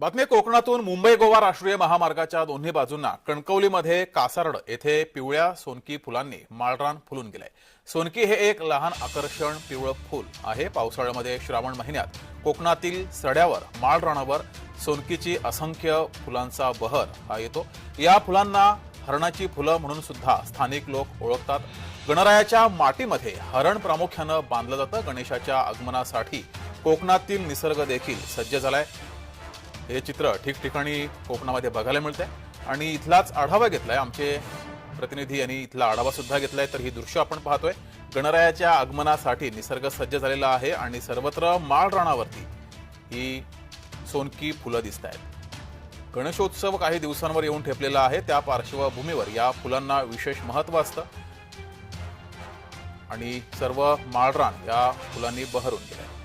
बातमी कोकणातून मुंबई गोवा राष्ट्रीय महामार्गाच्या दोन्ही बाजूंना कणकवलीमध्ये कासारड येथे पिवळ्या सोनकी फुलांनी माळरान फुलून गेलंय. सोनकी हे एक लहान आकर्षण पिवळं फूल आहे. पावसाळ्यामध्ये श्रावण महिन्यात कोकणातील सड्यावर माळरानावर सोनकीची असंख्य फुलांचा बहर हा येतो. या फुलांना हरणाची फुलं म्हणून सुद्धा स्थानिक लोक ओळखतात. गणरायाच्या माटीमध्ये हरण प्रामुख्यानं बांधलं जातं. गणेशाच्या आगमनासाठी कोकणातील निसर्ग देखील सज्ज झालाय. हे चित्र ठिकठिकाणी कोकणामध्ये बघायला मिळतंय. आणि इथलाच आढावा घेतलाय. आमचे प्रतिनिधी यांनी इथला आढावा सुद्धा घेतलाय. तर ही दृश्य आपण पाहतोय. गणरायाच्या आगमनासाठी निसर्ग सज्ज झालेला आहे आणि सर्वत्र माळ राणावरती ही सोनकी फुलं दिसत आहेत. गणेशोत्सव काही दिवसांवर येऊन ठेपलेला आहे. त्या पार्श्वभूमीवर या फुलांना विशेष महत्त्व असतं. आणि सर्व माळरान या फुलांनी बहरून गेलंय.